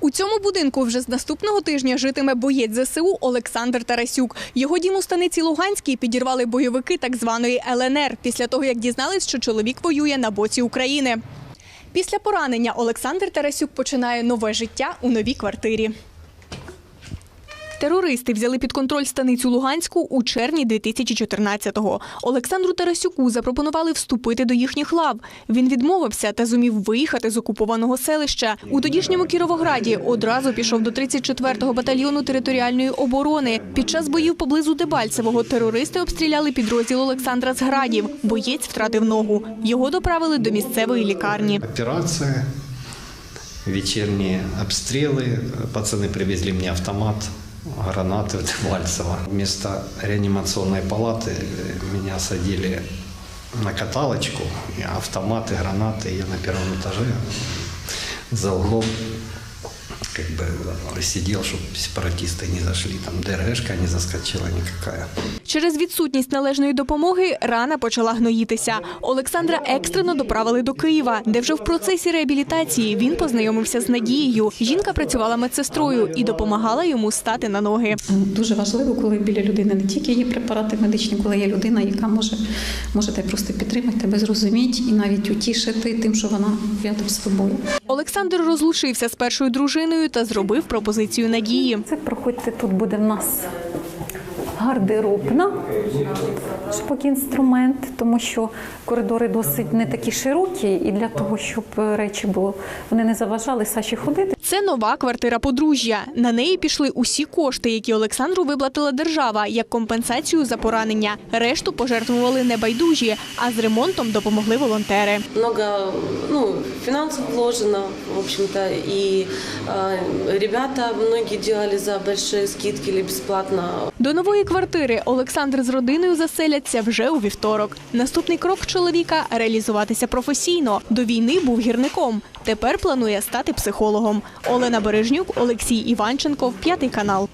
У цьому будинку вже з наступного тижня житиме боєць ЗСУ Олександр Тарасюк. Його дім у станиці Луганській підірвали бойовики так званої ЛНР після того, як дізнались, що чоловік воює на боці України. Після поранення Олександр Тарасюк починає нове життя у новій квартирі. Терористи взяли під контроль станицю Луганську у червні 2014-го. Олександру Тарасюку запропонували вступити до їхніх лав. Він відмовився та зумів виїхати з окупованого селища. У тодішньому Кіровограді одразу пішов до 34-го батальйону територіальної оборони. Під час боїв поблизу Дебальцевого терористи обстріляли підрозділ Олександра з градів. Боєць втратив ногу. Його доправили до місцевої лікарні. Операция, вечерние обстрелы. Пацаны привезли мне автомат, гранаты в Дебальцево. Вместо реанимационной палаты э, меня садили на каталочку, и автоматы, гранаты. Я на первом этаже за углом как бы сидел, чтобы сепаратисты не зашли. Там ДРГшка не заскочила никакая. Через відсутність належної допомоги рана почала гноїтися. Олександра екстрено доправили до Києва, де вже в процесі реабілітації він познайомився з Надією. Жінка працювала медсестрою і допомагала йому стати на ноги. Дуже важливо, коли біля людини не тільки є препарати медичні, коли є людина, яка може, може тебе просто підтримати, тебе зрозуміти і навіть утішити тим, що вона рядом з тобою. Олександр розлучився з першою дружиною та зробив пропозицію Надії. Це проходьте, тут буде в нас гардеробна шпак-інструмент, тому що коридори досить не такі широкі, і для того, щоб речі було, вони не заважали Саші ходити. Це нова квартира подружжя. На неї пішли усі кошти, які Олександру виплатила держава як компенсацію за поранення. Решту пожертвували небайдужі, а з ремонтом допомогли волонтери. много ну, финансов вложено, в общем-то, и э, ребята многие делали за большие скидки или бесплатно. До нової квартири Олександр з родиною заселяться вже у вівторок. Наступний крок чоловіка реалізуватися професійно. До війни був гірником. Тепер планує стати психологом. Олена Бережнюк, Олексій Іванченко, п'ятий канал.